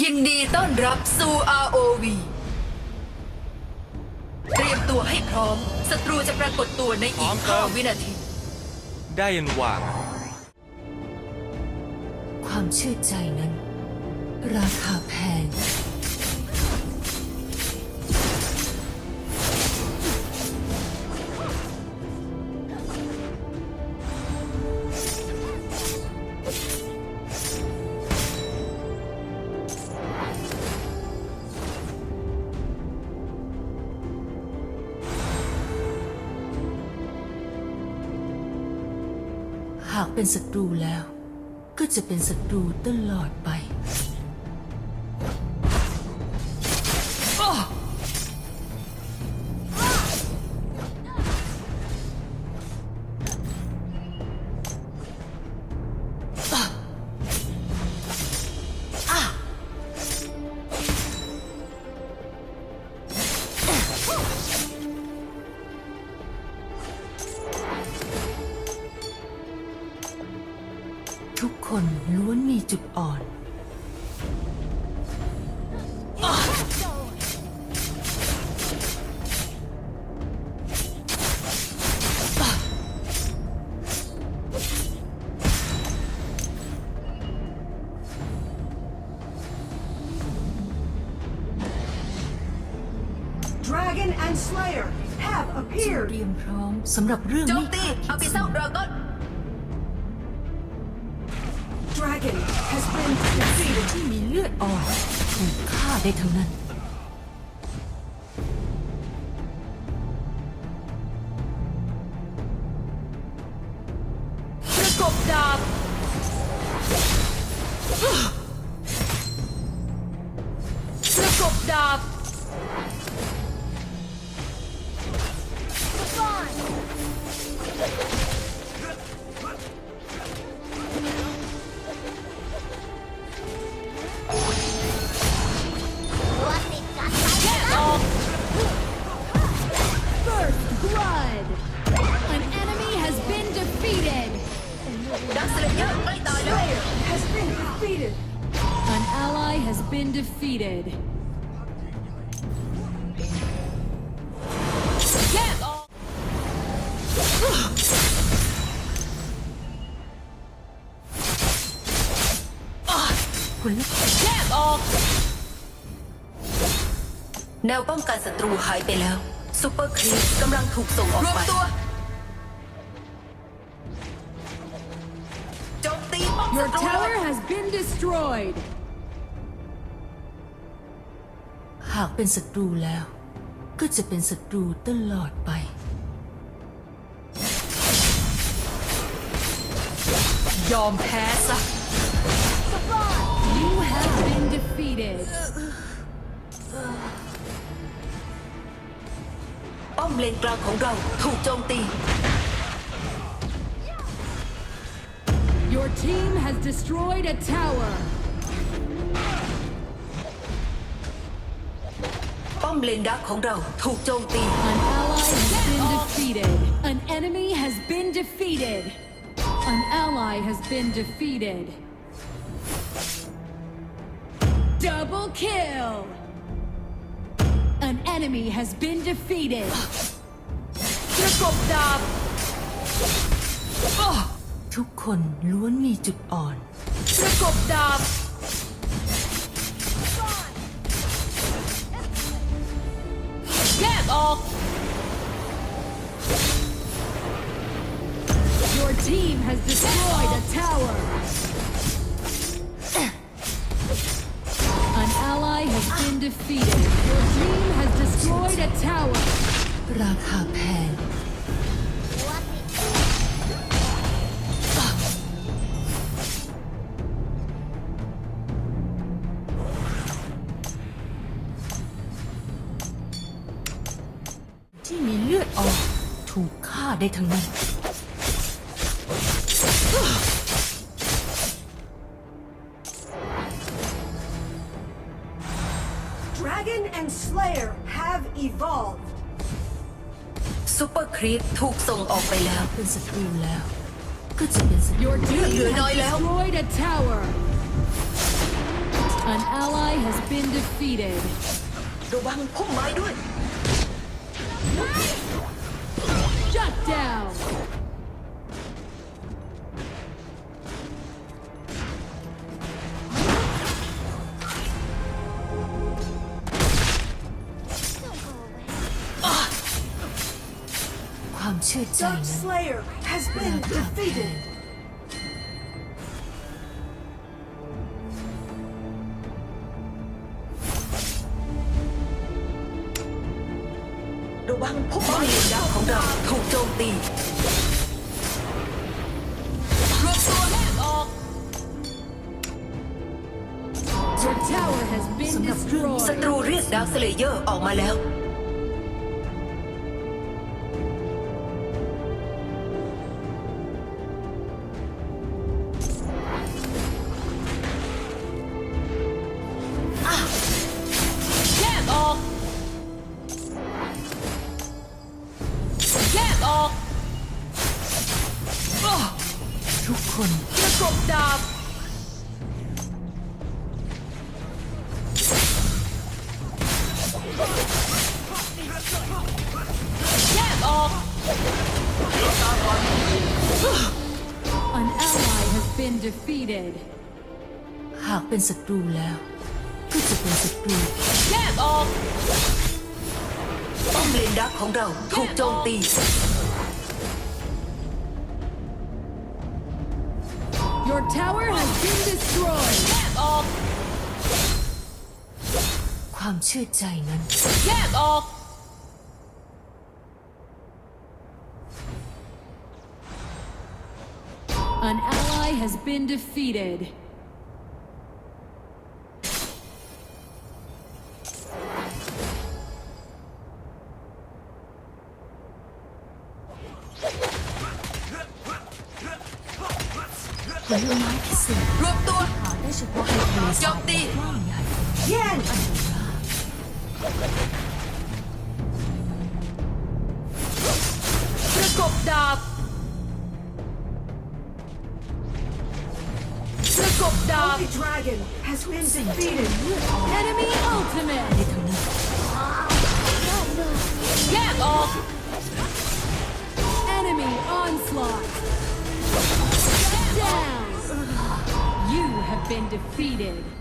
ยินดีต้อนรับสู่ ROV เตรียมตัวให้พร้อม ศัตรูจะปรากฏตัวในพร้อีอกมห้าครับวินาที ได้ยันหว่างความเชื่อใจนั้น ราคาแพงากเป็นศัตรูแล้ว ก็จะเป็นศัตรูตลอดไป ทุกคนล้วนมีจุดอ่อน Dragon and Slayer have เต appeared. รียมพร้อมสำหรับเรื่องโจไม่มตีคาดคิเอาดไปเศร้าดราก้อน Dragon has been defeated. ที่มีเลือดอ่อนถูกฆ่าได้ทั้งนั้น ประกบดาบ ประกบดาบ First ดักสเลเยอร์ใกล้ตายแล้ว Has been defeated. An ally has been defeated. แยกออกแยกออก แนวป้องกันศัตรูหายไปแล้วซูเปอร์ครีปกำลังถูกส่งออกรวมไป ตัว Your ตรู tower has been destroyed! หากเป็นศัตรูแล้ว ก็จะเป็นศัตรูตลอดไป ยอมแพ้ซะ You have been defeated. ป้อมเลนกลางของเราถูกโจมตี Your team has destroyed a tower. ป้อมเลนดักของเราถูกโจมตี An ally has been defeated. An enemy has been defeated. An ally has been defeated. Double kill! An enemy has been defeated. ประกบดาบอ้อ ทุกคนล้วนมีจุดอ่อน ประกบดาบ แยกออก Your team has destroyed a tower. An ally has been defeated. Your team has destroyed a tower. ราคาแพง ลือดออก ถูกฆ่าได้ทั้งนั้น Dragon and Slayer have evolved. ซูเปอร์ครีปถูกส่งออกไปแล้ว เป็นศัตรูแล้ว ก็จะเป็นศัตรู Your team You're has not allowed. destroyed a tower. An ally has been defeated. ระวังพุ่มไม้ด้วย Dark Slayer has been defeated! Your tower has been ศั destroyed. ตรูเรียกดาวสเลเยอร์ออกมาแล้ว แยกออก แยกออกอ้อทุกคนประกบดาบ defeated. หากเป็นศัตรูแล้ว ก็จะเป็นศัตรู แยกออก ป้อมเลนดักของเราถูกโจมตี Your tower has been destroyed. แยกออก ความเชื่อใจนั้น แยกออก has been defeated. ผ stop. The Dragon has been defeated. Enemy ultimate. Get off. Enemy onslaught. Down. You have been defeated.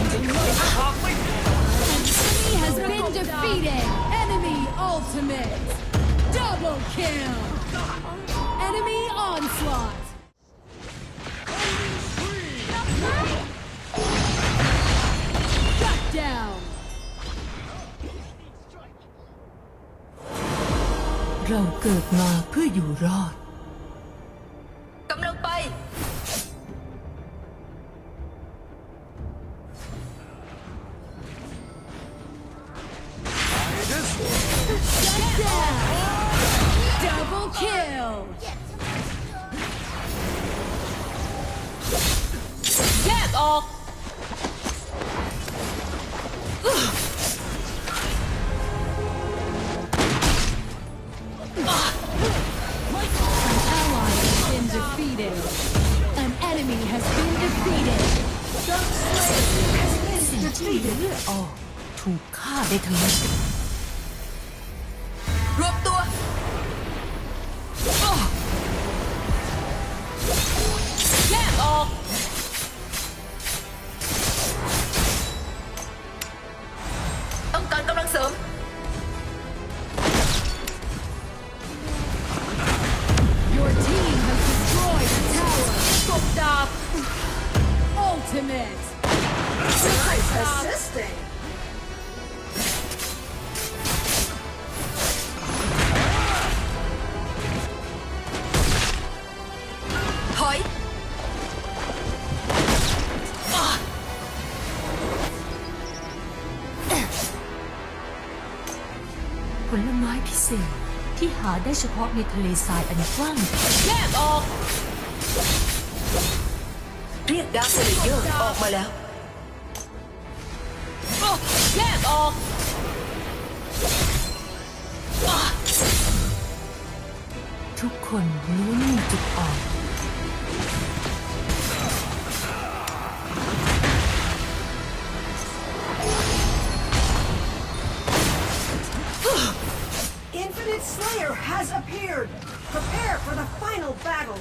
Enemy has been defeated. Enemy ultimate. Double kill. Enemy onslaught. Shut down. เราเกิดมาเพื่ออยู่รอด ออกถูกฆ่าได้ทั้งนั้น ษที่หาได้เฉพาะในทะเลทรายอันกว้างแยกออก เรียกดาร์คเลเยอร์ออกมาแล้วแยกออกทุกคนรู้นมีจุดอ่อน Infinite Slayer has appeared! Prepare for the final battle!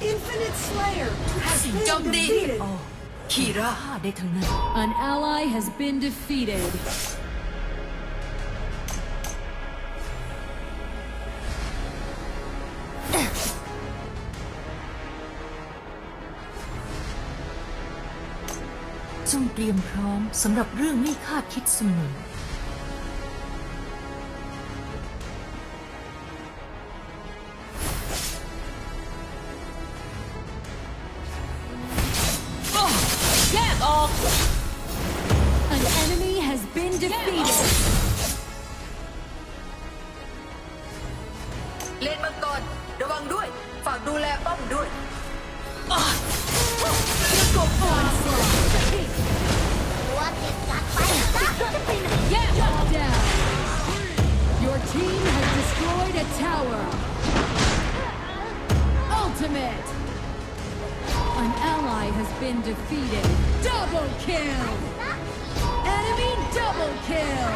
Infinite Slayer has been defeated! Kira, An ally has been defeated. รียมพร้อมสำหรับเรื่องไม่คาดคิดเสมอแยกออก An enemy has been defeated. Ultimate. An ally has been defeated. Double kill. Enemy double kill.